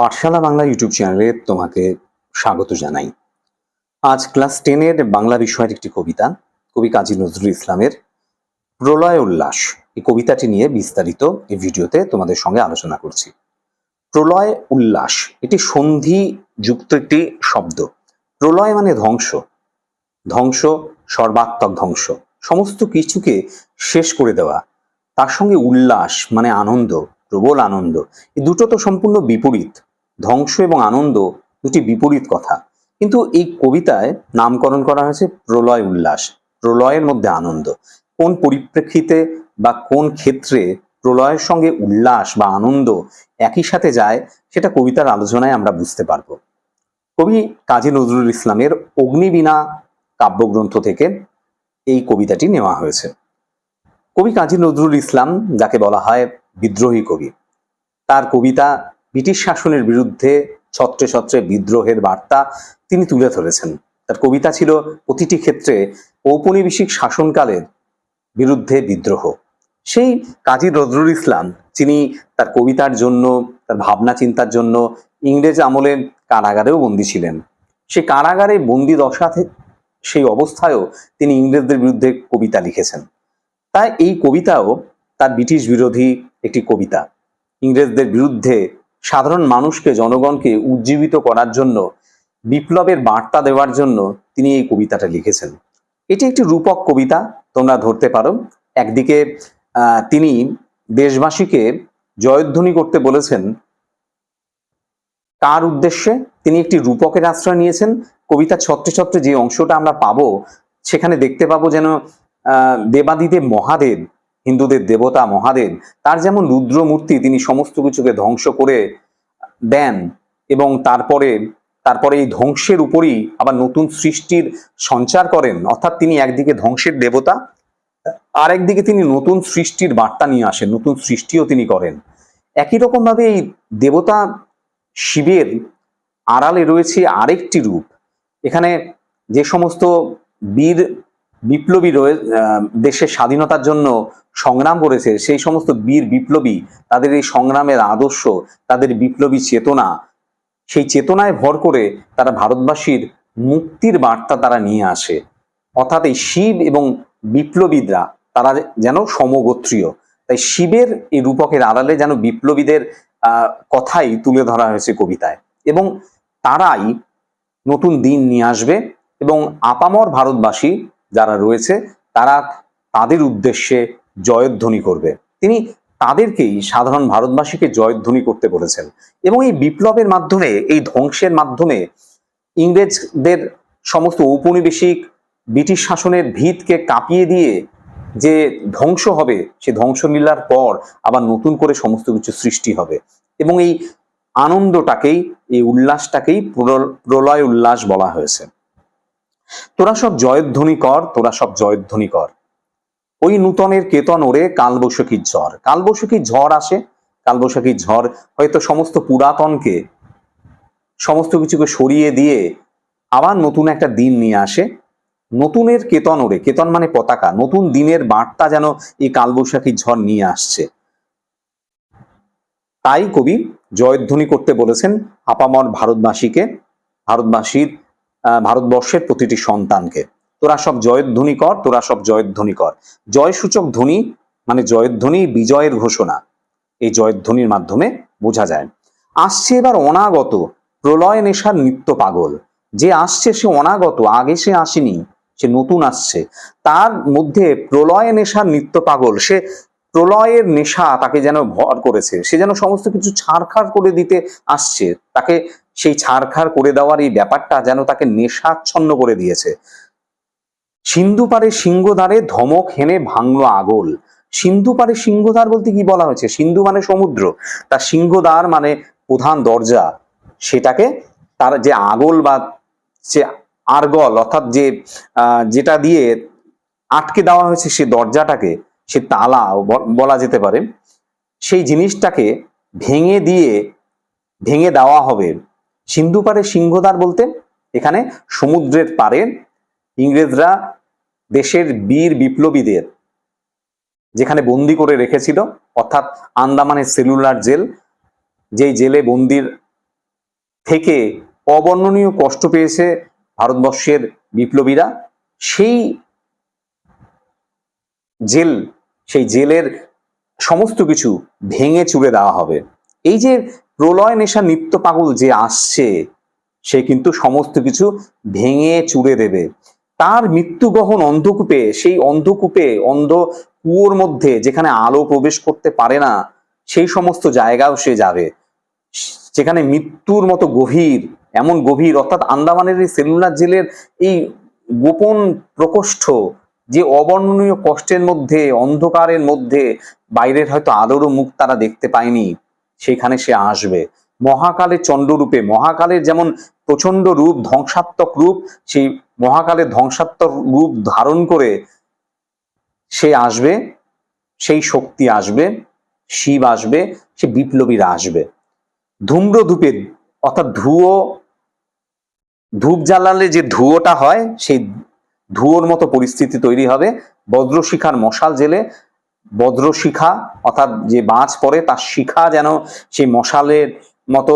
পাঠশালা Bangla YouTube চ্যানেলে তোমাকে স্বাগত জানাই। আজ ক্লাস টেনের বাংলা বিষয়ের একটি কবিতা, কবি কাজী নজরুল ইসলামের প্রলয় উল্লাস। এই কবিতাটি নিয়ে বিস্তারিত এই ভিডিওতে তোমাদের সঙ্গে আলোচনা করছি। প্রলয় উল্লাস, এটি সন্ধি যুক্ত একটি শব্দ। প্রলয় মানে ধ্বংস। ধ্বংস, সর্বাত্মক ধ্বংস। সমস্ত কিছুকে শেষ করে দেওয়া। তার সঙ্গে উল্লাস মানে আনন্দ, প্রবল আনন্দ। এই দুটো তো সম্পূর্ণ বিপরীত। ধ্বংস এবং আনন্দ দুটি বিপরীত কথা। কিন্তু এই কবিতায় নামকরণ করা হয়েছে প্রলয় উল্লাস, প্রলয়ের মধ্যে আনন্দ। কোন পরিপ্রেক্ষিতে বা কোন ক্ষেত্রে প্রলয়ের সঙ্গে উল্লাস বা আনন্দ একই সাথে যায়, সেটা কবিতার আলোচনায় আমরা বুঝতে পারব। কবি কাজী নজরুল ইসলামের অগ্নিবীণা কাব্যগ্রন্থ থেকে এই কবিতাটি নেওয়া হয়েছে। কবি কাজী নজরুল ইসলাম, যাকে বলা হয় বিদ্রোহী কবি, তার কবিতা ব্রিটিশ শাসনের বিরুদ্ধে ছত্রে ছত্রে বিদ্রোহের বার্তা তিনি তুলে ধরেছেন। তার কবিতা ছিল, প্রতিটি ক্ষেত্রে ঔপনিবেশিক শাসনকালের বিরুদ্ধে বিদ্রোহ। সেই কাজী নজরুল ইসলাম, যিনি তার কবিতার জন্য, তার ভাবনা চিন্তার জন্য ইংরেজ আমলে কারাগারেও বন্দী ছিলেন। সেই কারাগারে বন্দি দশা সেই অবস্থায়ও তিনি ইংরেজদের বিরুদ্ধে কবিতা লিখেছেন। তাই এই কবিতাও তার ব্রিটিশ বিরোধী একটি কবিতা। ইংরেজদের বিরুদ্ধে সাধারণ মানুষকে জনগণকে উজ্জীবিত করার জন্য, বিপ্লবের বার্তা দেওয়ার জন্য তিনি এই কবিতাটা লিখেছেন। এটি একটি রূপক কবিতা, তোমরা ধরতে পারো। একদিকে তিনি দেশবাসীকে জয়ধ্বনি করতে বলেছেন, কার উদ্দেশ্যে? তিনি একটি রূপকের আশ্রয় নিয়েছেন। কবিতা ছত্রে ছত্রে যে অংশটা আমরা পাবো, সেখানে দেখতে পাবো যেন দেবাদিদেব মহাদেব হিন্দুদের দেবতা, মহাদেব, তার যেমন রুদ্রমূর্তি তিনি সমস্ত কিছুকে ধ্বংস করে দেন এবং তারপরে তারপরে এই ধ্বংসের উপরই আবার নতুন সৃষ্টির সঞ্চার করেন। অর্থাৎ তিনি একদিকে ধ্বংসের দেবতা আর একদিকে তিনি নতুন সৃষ্টির বার্তা নিয়ে আসেন, নতুন সৃষ্টিও তিনি করেন। একই রকম ভাবে এই দেবতা শিবের আড়ালে রয়েছে আরেকটি রূপ। এখানে যে সমস্ত বীর বিপ্লবী রয়ে দেশের স্বাধীনতার জন্য সংগ্রাম করেছে, সেই সমস্ত বীর বিপ্লবী তাদের এই সংগ্রামের আদর্শ, তাদের বিপ্লবী চেতনা, সেই চেতনায় ভর করে তারা ভারতবাসীর মুক্তির বার্তা তারা নিয়ে আসে। অর্থাৎ এই শিব এবং বিপ্লবীরা তারা যেন সমগোত্রীয়। তাই শিবের এই রূপকের আড়ালে যেন বিপ্লবীদের কথাই তুলে ধরা হয়েছে কবিতায়। এবং তারাই নতুন দিন নিয়ে আসবে এবং আপামর ভারতবাসী যারা রয়েছে, তারা তাদের উদ্দেশ্যে জয়ধ্বনি করবে। তিনি তাদেরকেই সাধারণ ভারতবাসীকে জয়ধ্বনি করতে বলেছেন। এবং এই বিপ্লবের মাধ্যমে, এই ধ্বংসের মাধ্যমে ইংরেজদের সমস্ত ঔপনিবেশিক, ব্রিটিশ শাসনের ভিতকে কাঁপিয়ে দিয়ে যে ধ্বংস হবে, সে ধ্বংস ধ্বংসলীলার পর আবার নতুন করে সমস্ত কিছু সৃষ্টি হবে। এবং এই আনন্দটাকেই, এই উল্লাসটাকেই প্রল- প্রলয় উল্লাস বলা হয়েছে। তোরা সব জয়ধ্বনি কর, তোরা সব জয়ধ্বনি কর। ওই নূতনের কেতন ওরে কালবৈশাখীর ঝড়। কালবৈশাখীর ঝড় আসে কালবৈশাখীর ঝড় হয়তো সমস্ত পুরাতনকে, সমস্ত কিছুকে সরিয়ে দিয়ে আবার নতুন একটা দিন নিয়ে আসে। নতুনের কেতন ওরে, কেতন মানে পতাকা, নতুন দিনের বার্তা যেন এই কালবৈশাখীর ঝড় নিয়ে আসছে। তাই কবি জয়ধ্বনি করতে বলেছেন আপামর ভারতবাসীকে। ভারতবাসীর ভারতবর্ষের প্রতিটি সন্তানকে। তোরা সব জয়ধ্বনি কর, তোরা সব জয়ধ্বনি কর। জয়সূচক ধ্বনি মানে জয়ধ্বনি বিজয়ের ঘোষণা। এই জয়ধ্বনির মাধ্যমে বোঝা যায়। আসছে এবার অনাগত প্রলয় নেশার নিত্য পাগল। যে আসছে সে অনাগত, আগে সে আসেনি, সে নতুন আসছে। তার মধ্যে প্রলয় নেশার নিত্য পাগল, সে প্রলয়ের নেশা তাকে যেন ভর করেছে, সে যেন সমস্ত কিছু ছাড়খাড় করে দিতে আসছে, তাকে সেই ছাড়খাড় করে দেওয়ার এই ব্যাপারটা যেন তাকে নেশাচ্ছন্ন করে দিয়েছে। সিন্ধু পারে সিংহদ্বারে ধমক হেনে ভাঙলো আগল। সিন্ধু পারে সিংহদ্বার বলতে কি বলা হয়েছে? সিন্ধু মানে সমুদ্র। তার সিংহদ্বার মানে প্রধান দরজা। সেটাকে তার যে আগল বা যে আরগল অর্থাৎ যে যেটা দিয়ে আটকে দেওয়া হয়েছে সে দরজাটাকে, সে তালা বলা যেতে পারে, সেই জিনিসটাকে ভেঙে দিয়ে, ভেঙে দেওয়া হবে। সিন্ধু পারে সিংহদ্বার বলতে এখানে সমুদ্রের পারে ইংরেজরা দেশের বীর বিপ্লবীদের যেখানে বন্দি করে রেখেছিল, অর্থাৎ আন্দামানের সেলুলার জেল, যেই জেলে বন্দির থেকে অবর্ণনীয় কষ্ট পেয়েছে ভারতবর্ষের বিপ্লবীরা, সেই জেল, সেই জেলের সমস্ত কিছু ভেঙে চুড়ে দেওয়া হবে। এই যে প্রলয় নেশা নিত্য পাগল যে আসছে, সে কিন্তু সমস্ত কিছু ভেঙে চুড়ে দেবে। তার মৃত্যুগহন অন্ধকূপে, সেই অন্ধকূপে, অন্ধ কুয়োর মধ্যে যেখানে আলো প্রবেশ করতে পারে না, সেই সমস্ত জায়গাও সে যাবে। যেখানে মৃত্যুর মতো গভীর, এমন গভীর, অর্থাৎ আন্দামানের এই সেলুলার জেলের এই গোপন প্রকোষ্ঠ যে অবর্ণনীয় কষ্টের মধ্যে, অন্ধকারের মধ্যে, বাইরের হয়তো আলোরও মুখ তারা দেখতে পায়নি। সেখানে সে আসবে। মহাকালের চন্দ্ররূপে মহাকালের যেমন প্রচণ্ড রূপ, ধ্বংসাত্মক রূপ, সেই মহাকালের ধ্বংসাত্মক রূপ ধারণ করে সে আসবে, সেই শক্তি আসবে, শিব আসবে, সে বিপ্লবীরা আসবে। ধূম্র ধূপের অর্থাৎ ধুয়ো, ধূপ জ্বালালে যে ধুয়োটা হয়, সেই ধুয়োর মতো পরিস্থিতি তৈরি হবে। বজ্রশিখার মশাল জেলে বজ্রশিখা অর্থাৎ যে বাজ পড়ে তার শিখা যেন সেই মশালের মতো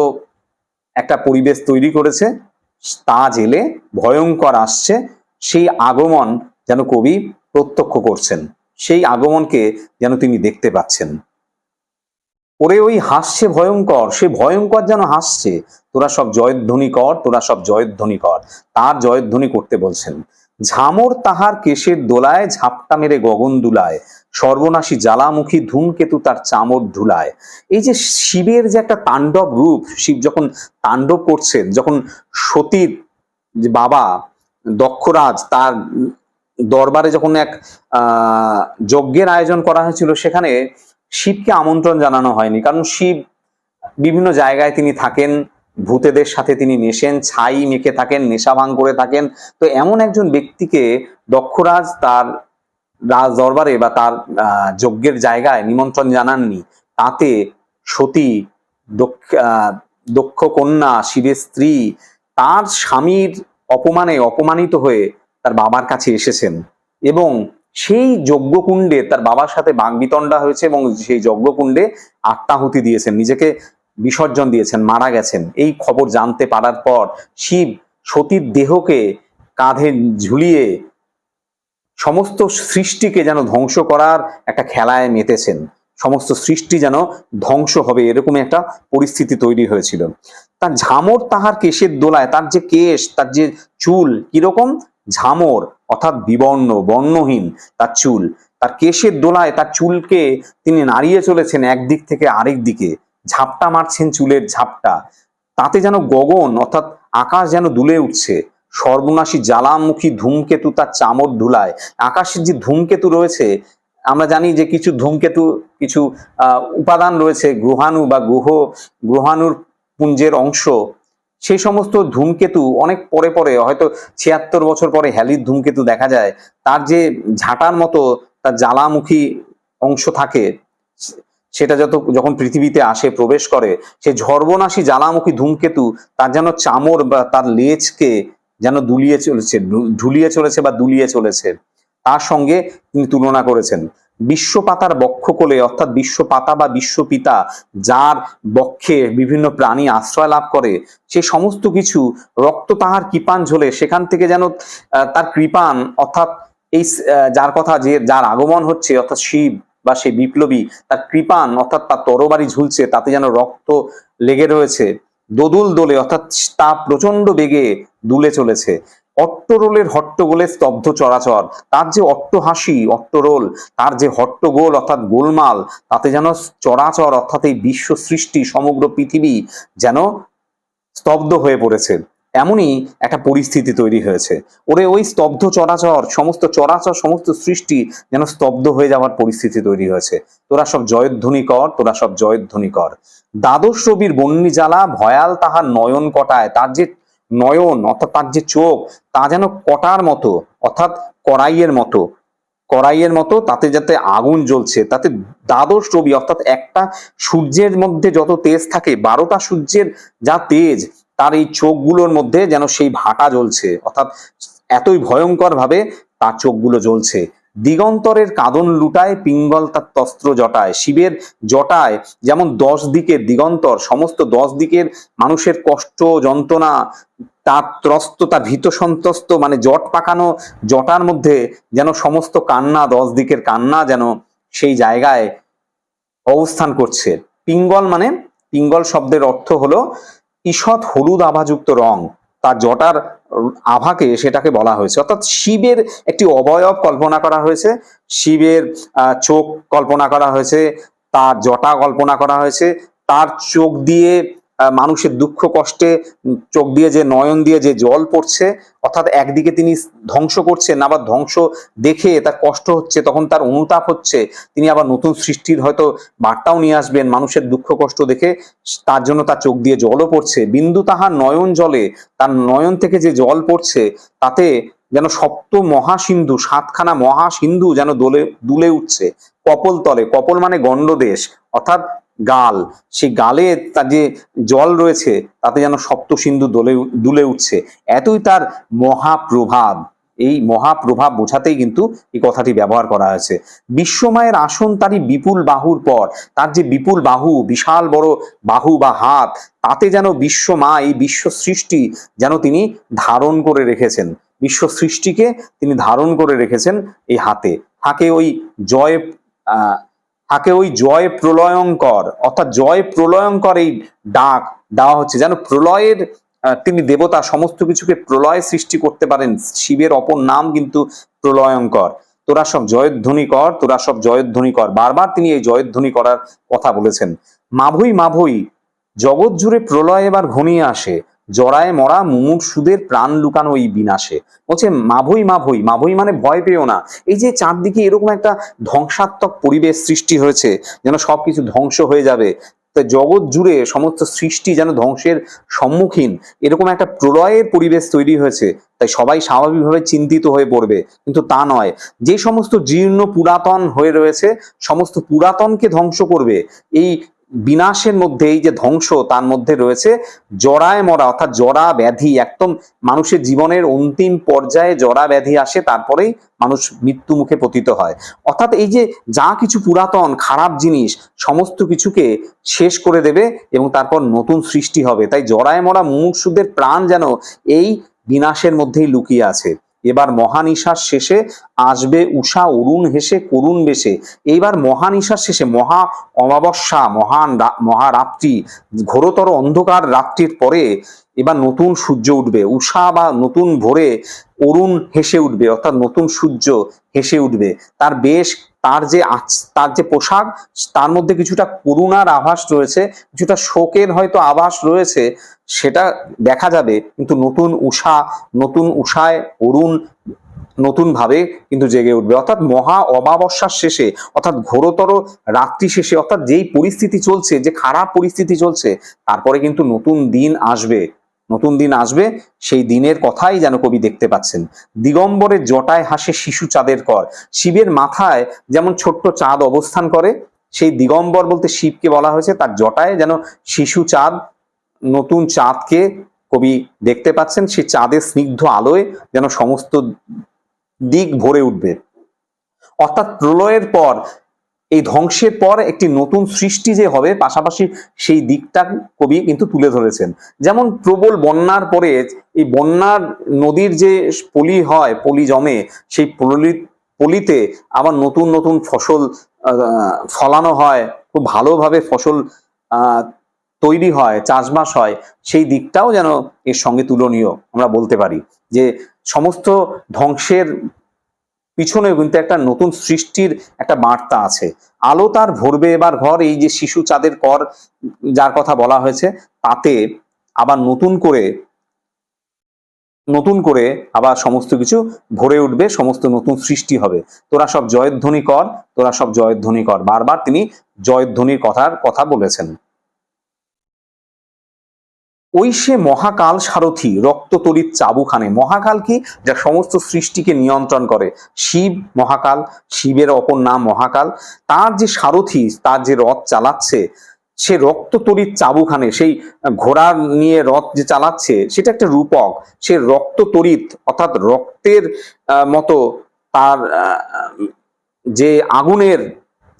একটা পরিবেশ তৈরি করেছে, তা জেলে ভয়ঙ্কর আসছে, সেই আগমন যেন কবি প্রত্যক্ষ করছেন, সেই আগমনকে যেন তিনি দেখতে পাচ্ছেন। ওরে ওই হাসছে ভয়ঙ্কর, সে ভয়ঙ্কর যেন হাসছে, তোরা সব জয়ধ্বনি কর, তোরা সব জয়ধ্বনি কর, তার জয়ধ্বনি করতে বলছেন। ঝামর তাহার কেশের দোলায়, ঝাপটা মেরে গগন দুলায়। সর্বনাশী জ্বালামুখী ধূমকেতু তার চামর ধুলায়। এই যে শিবের যে একটা তাণ্ডব রূপ, শিব যখন তাণ্ডব করছেন, যখন সতীর যে বাবা দক্ষরাজ তার দরবারে যখন এক যজ্ঞের আয়োজন করা হয়েছিল, সেখানে শিবকে আমন্ত্রণ জানানো হয়নি। কারণ শিব বিভিন্ন জায়গায় তিনি থাকেন ভূতেদের সাথে তিনি নেশেন ছাই মেখে থাকেন, নেশা ভাঙ করে থাকেন। তো এমন একজন ব্যক্তিকে দক্ষরাজ তার রাজ দরবারে বা তার যজ্ঞের জায়গায় নিমন্ত্রণ জানাননি। তাতে সতী দক্ষ কন্যা, শিবের স্ত্রী তার স্বামীর অপমানে অপমানিত হয়ে তার বাবার কাছে এসেছেন এবং সেই যজ্ঞকুণ্ডে তার বাবার সাথে বাগবিতণ্ডা হয়েছে এবং সেই যজ্ঞকুণ্ডে আত্মাহুতি দিয়েছেন। নিজেকে বিসর্জন দিয়েছেন, মারা গেছেন। এই খবর জানতে পারার পর শিব সতীর দেহকে কাঁধে ঝুলিয়ে সমস্ত সৃষ্টিকে যেন ধ্বংস করার একটা খেলায় মেতেছেন। সমস্ত সৃষ্টি যেন ধ্বংস হবে এরকম একটা পরিস্থিতি তৈরি হয়েছিল। তার ঝামর তাহার কেশের দোলায়, তার যে কেশ, তার যে চুল, কীরকম? ঝামর, অর্থাৎ বিবর্ণ, বর্ণহীন তার চুল। তার কেশের দোলায় তার চুলকে তিনি নাড়িয়ে চলেছেন একদিক থেকে আরেক দিকে। ঝাপটা মারছেন চুলের ঝাপটা। তাতে যেন গগন, অর্থাৎ আকাশ যেন দুলে উঠছে। সর্বনাশী জ্বালামুখী ধূমকেতু তার চামর ধুলায়। আকাশের যে ধূমকেতু রয়েছে, আমরা জানি যে কিছু ধূমকেতু, কিছু উপাদান রয়েছে, গ্রহাণু বা গ্রহ, গ্রহাণুর পুঞ্জের অংশ। সেই সমস্ত ধূমকেতু অনেক পরে পরে, হয়তো ছিয়াত্তর বছর পরে হ্যালির ধূমকেতু দেখা যায়। তার যে ঝাঁটার মতো তার জ্বালামুখী অংশ থাকে সেটা যত যখন পৃথিবীতে আসে, প্রবেশ করে, সে ঝর্বনাশী জ্বালামুখী ধূমকেতু তার যেন চামর বা তার লেজকে যেন দুলিয়ে চলেছে ঢুলিয়ে চলেছে বা দুলিয়ে চলেছে। তার সঙ্গে তিনি তুলনা করেছেন। বিশ্বপাতার বক্ষকোলে, অর্থাৎ বিশ্বপাতা বা বিশ্বপিতা, যার বক্ষে বিভিন্ন প্রাণী আশ্রয় লাভ করে, সে সমস্ত কিছু রক্ত তাহার কৃপান ঝোলে, সেখান থেকে যেন তার কৃপান, অর্থাৎ এই যার কথা যে, যার আগমন হচ্ছে, অর্থাৎ শিব বা সেই বিপ্লবী তার কৃপান অর্থাৎ তার তরবারি ঝুলছে, তাতে যেন রক্ত লেগে রয়েছে, দোদুল দোলে অর্থাৎ তা প্রচণ্ড বেগে দুলে চলেছে। অট্টরোলের হট্টগোলে স্তব্ধ চরাচর, তার যে অট্টহাসি, অট্টরোল, তার যে হট্টগোল অর্থাৎ গোলমাল, তাতে যেন চরাচর অর্থাৎ এই বিশ্ব সৃষ্টি, সমগ্র পৃথিবী যেন স্তব্ধ হয়ে পড়েছে। এমনই একটা পরিস্থিতি তৈরি হয়েছে। ওরে ওই স্তব্ধ চরাচর, সমস্ত চরাচর, সমস্ত সৃষ্টি যেন স্তব্ধ হয়ে যাওয়ার পরিস্থিতি তৈরি হয়েছে। তোরা সব জয়ধ্বনি কর, তোরা সব জয়ধ্বনি কর। দ্বাদশ রবির বন্যি জ্বালা ভয়াল তাহার নয়ন কটায়, তার যে নয়ন অর্থাৎ তার যে চোখ, তা যেন কটার মতো, অর্থাৎ কড়াইয়ের মতো কড়াইয়ের মতো, তাতে যাতে আগুন জ্বলছে, তাতে দ্বাদশ রবি অর্থাৎ একটা সূর্যের মধ্যে যত তেজ থাকে, বারোটা সূর্যের যা তেজ তার এই চোখগুলোর মধ্যে যেন সেই ভাটা জ্বলছে। অর্থাৎ এতই ভয়ঙ্কর ভাবে তার চোখগুলো জ্বলছে। দিগন্তরের কাদন লুটায়, পিঙ্গল তার তস্ত্র জটায়। শিবের জটায় যেমন দশ দিকের দিগন্তর, সমস্ত দশ দিকের মানুষের কষ্ট, যন্ত্রণা, তার ত্রস্ত, তার ভীত সন্তস্ত মানে জট পাকানো জটার মধ্যে যেন সমস্ত কান্না, দশ দিকের কান্না যেন সেই জায়গায় অবস্থান করছে। পিঙ্গল মানে পিঙ্গল শব্দের অর্থ হলো ঈষৎ হলুদ আভাযুক্ত রং, তার জটার আভাকে সেটাকে বলা হয়েছে। অর্থাৎ শিবের একটি অবয়ব কল্পনা করা হয়েছে, শিবের চোখ কল্পনা করা হয়েছে, তার জটা কল্পনা করা হয়েছে, তার চোখ দিয়ে মানুষের দুঃখ, কষ্টে চোখ দিয়ে যে, নয়ন দিয়ে যে জল পড়ছে, অর্থাৎ একদিকে তিনি ধ্বংস করছেন, আবার ধ্বংস দেখে তার কষ্ট হচ্ছে, তখন তার অনুতাপ হচ্ছে, তিনি আবার নতুন সৃষ্টির হয়তো বার্তাও নিয়ে আসবেন, মানুষের দুঃখ, কষ্ট দেখে তার জন্য তার চোখ দিয়ে জলও পড়ছে, বিন্দু তাহার নয়ন জলে, তার নয়ন থেকে যে জল পড়ছে, তাতে যেন সপ্ত মহাসিন্ধু সাতখানা মহাসিন্ধু যেন দোলে, দুলে উঠছে কপল তলে। কপল মানে গণ্ডদেশ, অর্থাৎ গাল। সেই গালে তার যে জল রয়েছে, তাতে যেন সপ্ত সিন্ধু দোলে দুলে উঠছে। এতই তার মহাপ্রভাব। এই মহাপ্রভাব বোঝাতেই কিন্তু এই কথাটি ব্যবহার করা হয়েছে। বিশ্বমায়ের আসন তারই বিপুল বাহুর পর, তার যে বিপুল বাহু, বিশাল বড় বাহু বা হাত, তাতে যেন বিশ্বমা, এই বিশ্ব সৃষ্টি যেন তিনি ধারণ করে রেখেছেন। বিশ্ব সৃষ্টিকে তিনি ধারণ করে রেখেছেন এই হাতে। হাকে ওই জয় হাকে ওই জয় প্রলয়ঙ্কর অর্থাৎ জয় প্রলয়ঙ্কর এই ডাক দেওয়া হচ্ছে, যেন প্রলয়ের তিনি দেবতা, সমস্ত কিছুকে প্রলয় সৃষ্টি করতে পারেন, শিবের অপর নাম কিন্তু প্রলয়ঙ্কর তোরা সব জয়ধ্বনি কর, তোরা সব জয়ধ্বনি কর। বারবার তিনি এই জয়ধ্বনি করার কথা বলেছেন। মাভই মাভই, জগৎ জুড়ে প্রলয় এবার ঘনিয়ে আসে। জরায় মরা মুমূর্ষুদের প্রাণ লুকানো এই বিনাশে। বলছে, মাভই মাভই মাভই মানে ভয় পেও না। এই যে চারদিকে এরকম একটা ধ্বংসাত্মক পরিবেশ সৃষ্টি হয়েছে, যেন সবকিছু ধ্বংস হয়ে যাবে। জগৎ জুড়ে সমস্ত সৃষ্টি যেন ধ্বংসের সম্মুখীন, এরকম একটা প্রলয়ের পরিবেশ তৈরি হয়েছে। তাই সবাই স্বাভাবিকভাবে চিন্তিত হয়ে পড়বে। কিন্তু তা নয়, যে সমস্ত জীর্ণ পুরাতন হয়ে রয়েছে, সমস্ত পুরাতনকে ধ্বংস করবে। এই বিনাশের মধ্যে এই যে ধ্বংস, তার মধ্যে রয়েছে জরায় মরা, অর্থাৎ জরা ব্যাধি। একদম মানুষের জীবনের অন্তিম পর্যায়ে জরা ব্যাধি আসে, তারপরেই মানুষ মৃত্যু মুখে পতিত হয়। অর্থাৎ এই যে যা কিছু পুরাতন, খারাপ জিনিস, সমস্ত কিছুকে শেষ করে দেবে এবং তারপর নতুন সৃষ্টি হবে। তাই জরায় মরা মুমূর্ষুদের প্রাণ যেন এই বিনাশের মধ্যেই লুকিয়ে আছে। এবার মহানিশার শেষে আসবে উষা অরুণ হেসে করুণ বেশে। এইবার মহানিশার শেষে মহা অমাবস্যা, মহান মহারাত্রি, ঘোরতর অন্ধকার রাত্রির পরে এবার নতুন সূর্য উঠবে। উষা বা নতুন ভোরে অরুণ হেসে উঠবে, অর্থাৎ নতুন সূর্য হেসে উঠবে। তার বেশ তার যে তার যে পোশাক, তার মধ্যে কিছুটা করুণার আভাস রয়েছে, কিছুটা শোকের হয়তো আভাস রয়েছে, সেটা দেখা যাবে। কিন্তু নতুন উষা, নতুন উষায় অরুণ নতুন ভাবে কিন্তু জেগে উঠবে। অর্থাৎ মহা অমাবস্যার শেষে, অর্থাৎ ঘোরতর রাত্রি শেষে, অর্থাৎ যেই পরিস্থিতি চলছে, যে খারাপ পরিস্থিতি চলছে, তারপরে কিন্তু নতুন দিন আসবে। নতুন দিন আসবে, সেই দিনের কথাই যেন কবি দেখতে পাচ্ছেন। দিগম্বরের জটায় হাসে শিশু চাঁদের কর। শিবের মাথায় যেমন ছোট্ট চাঁদ অবস্থান করে, সেই দিগম্বর বলতে শিবকে বলা হয়েছে, তার জটায় যেন শিশু চাঁদ, নতুন চাঁদকে কবি দেখতে পাচ্ছেন, সেই চাঁদের স্নিগ্ধ আলোয় যেন সমস্ত দিক ভরে উঠবে। অর্থাৎ প্রলয়ের পর এই ধ্বংসের পর একটি নতুন সৃষ্টি যে হবে, পাশাপাশি সেই দিকটা কবি কিন্তু তুলে ধরেছেন। যেমন প্রবল বন্যার পরে এই বন্যার নদীর যে পলি হয়, পলি জমে, সেই পলি, পলিতে আবার নতুন নতুন ফসল ফলানো হয়, খুব ভালোভাবে ফসল তৈরি হয়, চাষবাস হয়, সেই দিকটাও যেন এর সঙ্গে তুলনীয় আমরা বলতে পারি। যে সমস্ত ধ্বংসের পিছনেও কিন্তু একটা নতুন সৃষ্টির একটা বার্তা আছে। আলো তার ভরবে এবার ঘর, এই যে শিশু চাঁদের কর, যার কথা বলা হয়েছে, তাতে আবার নতুন করে নতুন করে আবার সমস্ত কিছু ভরে উঠবে, সমস্ত নতুন সৃষ্টি হবে। তোরা সব জয়ধ্বনি কর, তোরা সব জয়ধ্বনি কর। বারবার তিনি জয়ধ্বনির কথার কথা বলেছেন। ওই সে মহাকাল সারথি রক্ততরিত চাবুখানে মহাকাল কি? যা সমস্ত সৃষ্টিকে নিয়ন্ত্রণ করে। শিব মহাকাল, শিবের অপর নাম মহাকাল। তার যে সারথি, তার যে রথ চালাচ্ছে, সে রক্ত রক্ততরিত চাবুখানে সেই ঘোড়া নিয়ে রথ যে চালাচ্ছে, সেটা একটা রূপক। সে রক্ত রক্ততরিত অর্থাৎ রক্তের মতো তার যে আগুনের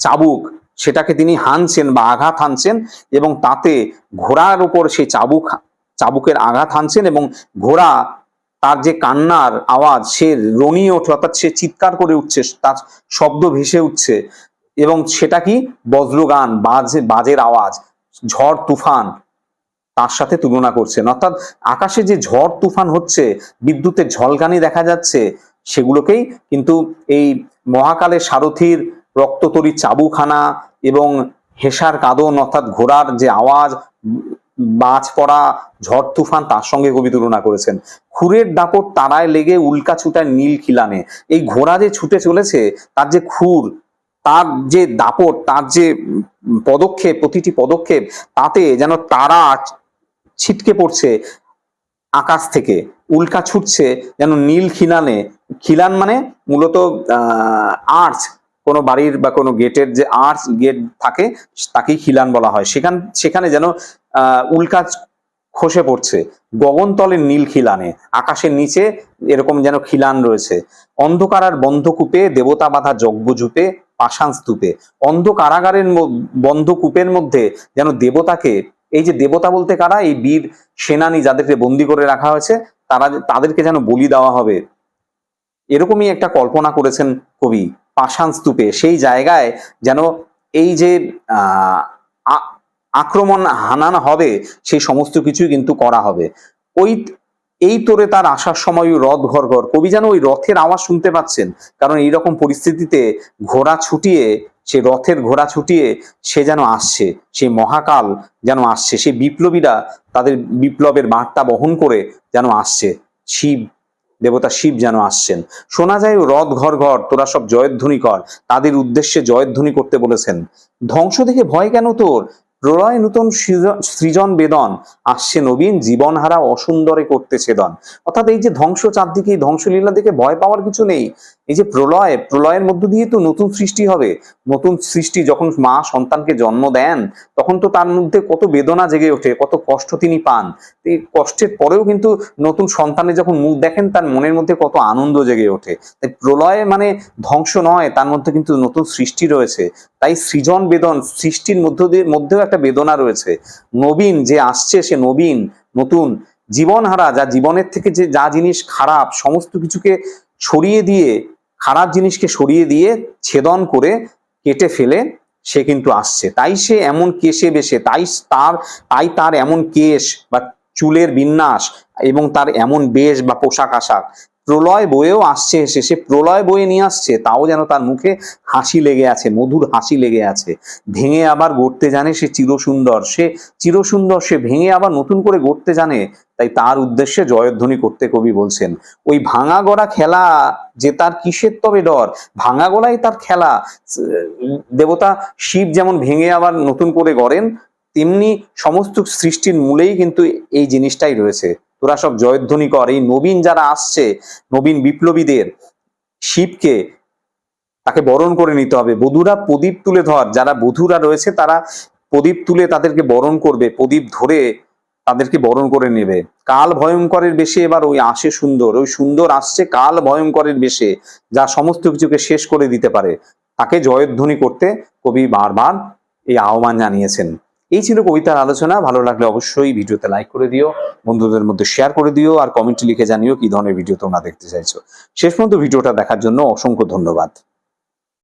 চাবুক সেটাকে তিনি হানছেন বা আঘাত হানছেন এবং তাতে ঘোড়ার উপর সেই চাবুক, চাবুকের আঘাত হানছেন এবং ঘোড়া তার যে কান্নার আওয়াজ, সে রনিয়ে ওঠে, অর্থাৎ সে চিৎকার করে উঠছে, তার শব্দ ভেসে উঠছে এবং সেটা কি? বজ্রগান, বাজে, বাজের আওয়াজ, ঝড়, তুফান তার সাথে তুলনা করছেন। অর্থাৎ আকাশে যে ঝড়, তুফান হচ্ছে, বিদ্যুতের ঝলকানি দেখা যাচ্ছে, সেগুলোকেই কিন্তু এই মহাকালের সারথীর রক্ততরী চাবুখানা এবং হেসার কাঁদন, অর্থাৎ ঘোড়ার যে আওয়াজ বাজ পড়া, ঝড় তুফান, তার সঙ্গে কবি তুলনা করেছেন। খুরের দাপট তারায় লেগে উল্কা ছুটায় নীল খিলানে। এই ঘোড়া যে ছুটে চলেছে, তার যে খুর, তার যে দাপট, তার যে পদক্ষেপ, প্রতিটি পদক্ষেপ, তাতে যেন তারা ছিটকে পড়ছে আকাশ থেকে। উল্কা ছুটছে যেন নীল খিলানে। খিলান মানে মূলত আর্চ। কোনো বাড়ির বা কোনো গেটের যে আর্চ গেট থাকে তাকেই খিলান বলা হয়। সেখান সেখানে যেন আহ, উল্কা খসে পড়ছে গগনতলের নীল খিলানে আকাশের নিচে এরকম যেন খিলান রয়েছে। অন্ধকার আর বন্ধকূপে দেবতা বাধা যজ্ঞজূপে পাষাণ স্তূপে। অন্ধ কারাগারের ম- বন্ধ কূপের মধ্যে যেন দেবতাকে এই যে দেবতা বলতে কারা? এই বীর সেনানী যাদেরকে বন্দি করে রাখা হয়েছে তারা তাদেরকে যেন বলি দেওয়া হবে। এরকমই একটা কল্পনা করেছেন কবি। পাষাণ স্তূপে, সেই জায়গায় যেন এই যে আক্রমণ হানানো হবে, সেই সমস্ত কিছুই কিন্তু করা হবে। ওই, এই তোরে তার আসার সময় ওই রথ ঘর ঘর, কবি যেন ওই রথের আওয়াজ শুনতে পাচ্ছেন, কারণ এই রকম পরিস্থিতিতে ঘোড়া ছুটিয়ে, সে রথের ঘোড়া ছুটিয়ে সে যেন আসছে, সেই মহাকাল যেন আসছে, সেই বিপ্লবীরা তাদের বিপ্লবের বার্তা বহন করে যেন আসছে। শিব দেবতা শিব যেন আসছেন। শোনা যায় রদ ঘর ঘর, তোরা সব জয়ধ্বনি কর। তাদের উদ্দেশ্যে জয়ধ্বনি করতে বলেছেন। ধ্বংস দেখে ভয় কেন তোর? প্রলয় নূতন সৃজন বেদন। আসছে নবীন, জীবনহারা অসুন্দরে করতে ছেদন অর্থাৎ এই যে ধ্বংস চারদিকে ধ্বংসলীলা দেখে ভয় পাওয়ার কিছু নেই। এই যে প্রলয়, প্রলয়ের মধ্য দিয়ে তো নতুন সৃষ্টি হবে। নতুন সৃষ্টি যখন মা সন্তানকে জন্ম দেন, তখন তো তার মধ্যে কত বেদনা জেগে ওঠে, কত কষ্ট তিনি পান। এই কষ্টের পরেও কিন্তু নতুন সন্তানে যখন মুখ দেখেন, তার মনের মধ্যে কত আনন্দ জেগে ওঠে। তাই প্রলয় মানে ধ্বংস নয়, তার মধ্যে কিন্তু নতুন সৃষ্টি রয়েছে। তাই সৃজন বেদন, সৃষ্টির মধ্য দিয়ে, মধ্যেও একটা বেদনা রয়েছে। নবীন যে আসছে, সে নবীন, নতুন। জীবনহারা, যা জীবনের থেকে যে, যা জিনিস খারাপ, সমস্ত কিছুকে ছড়িয়ে দিয়ে খারাপ জিনিসকে সরিয়ে দিয়ে ছেদন করে কেটে ফেলে সে কিন্তু আসছে। তাই সে এমন কেশে বেশে, তাই তার তাই তার এমন কেশ বা চুলের বিন্যাস এবং তার এমন বেশ বা পোশাক আশাক প্রলয় বয়েও আসছে এসে সে প্রলয় বয়ে নিয়ে আসছে, তাও যেন তার মুখে হাসি লেগে আছে, মধুর হাসি লেগে আছে। ভেঙে আবার গড়তে জানে সে চিরসুন্দর সে চিরসুন্দর, সে ভেঙে আবার নতুন করে গড়তে জানে, তাই তার উদ্দেশ্যে জয়ধ্বনি করতে কবি বলছেন। ওই ভাঙা গড়া খেলা যে তার কিসের তবে ডর? ভাঙা গড়াই তার খেলা। দেবতা শিব যেমন ভেঙে আবার নতুন করে গড়েন, তেমনি সমস্ত সৃষ্টির মূলেই কিন্তু এই জিনিসটাই রয়েছে। তোরা সব জয়ধ্বনি কর। এই নবীন যারা আসছে, নবীন বিপ্লবীদের শিবকে তাকে বরণ করে নিতে হবে। বধুরা প্রদীপ তুলে ধর। যারা বধুরা রয়েছে, তারা প্রদীপ তুলে তাদেরকে বরণ করবে। প্রদীপ ধরে তাদেরকে বরণ করে নেবে। কাল ভয়ঙ্করের বেশে এবার ওই আসে সুন্দর। ওই সুন্দর আসছে কাল ভয়ঙ্করের বেশে, যা সমস্ত কিছুকে শেষ করে দিতে পারে। তাকে জয়ধ্বনি করতে কবি বারবার এই আহ্বান জানিয়েছেন। এই ছিল কবিতার আলোচনা। ভালো লাগলে অবশ্যই ভিডিওতে লাইক করে দিও, বন্ধুদের মধ্যে শেয়ার করে দিও, আর কমেন্টে লিখে জানিও কি ধরনের ভিডিও তোমরা দেখতে চাইছো। শেষ পর্যন্ত ভিডিওটা দেখার জন্য অসংখ্য ধন্যবাদ।